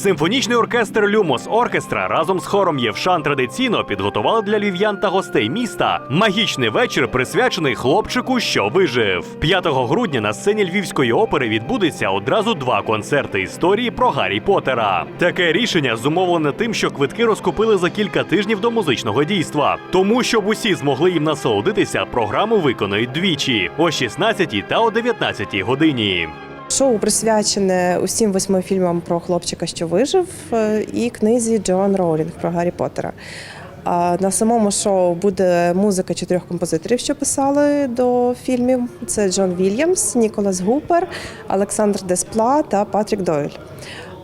Симфонічний оркестр Люмос Оркестра разом з хором Євшан традиційно підготували для львів'ян та гостей міста магічний вечір, присвячений хлопчику, що вижив. 5 грудня на сцені Львівської опери відбудеться одразу два концерти історії про Гаррі Поттера. Таке рішення зумовлене тим, що квитки розкупили за кілька тижнів до музичного дійства. Тому, щоб усі змогли їм насолодитися, програму виконують двічі о 16 та о 19 годині. Шоу присвячене усім восьми фільмам про хлопчика, що вижив, е, і книзі Джоан Роулінг про Гаррі Поттера. На самому шоу буде музика чотирьох композиторів, що писали до фільмів: це Джон Вільямс, Ніколас Гупер, Олександр Деспла та Патрік Дойль.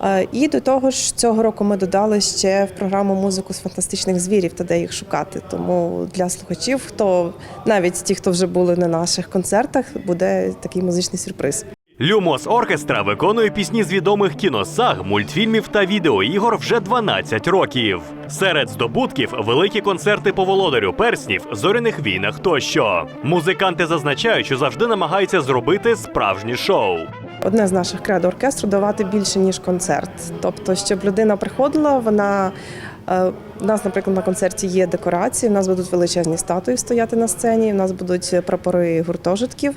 Е, І до того ж, цього року ми додали ще в програму музику з фантастичних звірів та де їх шукати. Тому для слухачів, хто навіть ті, хто вже були на наших концертах, буде такий музичний сюрприз. Люмос Оркестра виконує пісні з відомих кіносаг, мультфільмів та відеоігор вже 12 років. Серед здобутків великі концерти по володарю перснів, зоряних війнах тощо. Музиканти зазначають, що завжди намагаються зробити справжнє шоу. Одне з наших кредо оркестру давати більше ніж концерт. Тобто, щоб людина приходила, вона е, у нас, наприклад, на концерті є декорації. У нас будуть величезні статуї стояти на сцені. У нас будуть прапори гуртожитків.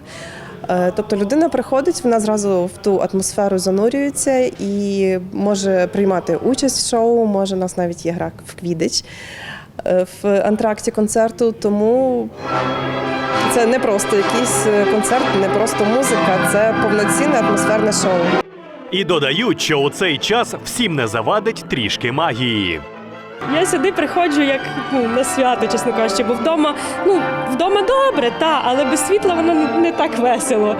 Е, Тобто людина приходить, вона зразу в ту атмосферу занурюється і може приймати участь в шоу. Може, у нас навіть є гра в квідич е, в антракті концерту. Тому це не просто якийсь е, концерт, не просто музика, це повноцінне атмосферне шоу. І додають, що у цей час всім не завадить трішки магії. Я сюди приходжу як ну, на свято, чесно кажучи, бо вдома, ну, вдома добре, та, але без світла воно не, так весело.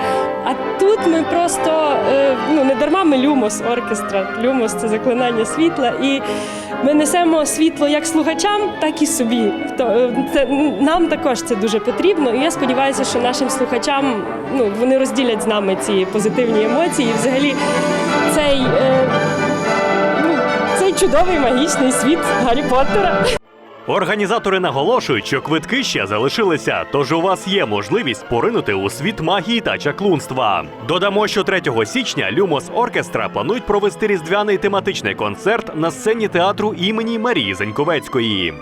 А тут ми просто е, ну, не дарма ми люмос оркестра. Люмос це заклинання світла. І ми несемо світло як слухачам, так і собі. Е, це, нам також це дуже потрібно. І я сподіваюся, що нашим слухачам ну, вони розділять з нами ці позитивні емоції. І взагалі цей. Чудовий магічний світ Гаррі Поттера. Організатори наголошують, що квитки ще залишилися, тож у вас є можливість поринути у світ магії та чаклунства. Додамо, що 3 січня Люмос Оркестра планують провести різдвяний тематичний концерт на сцені театру імені Марії Заньковецької.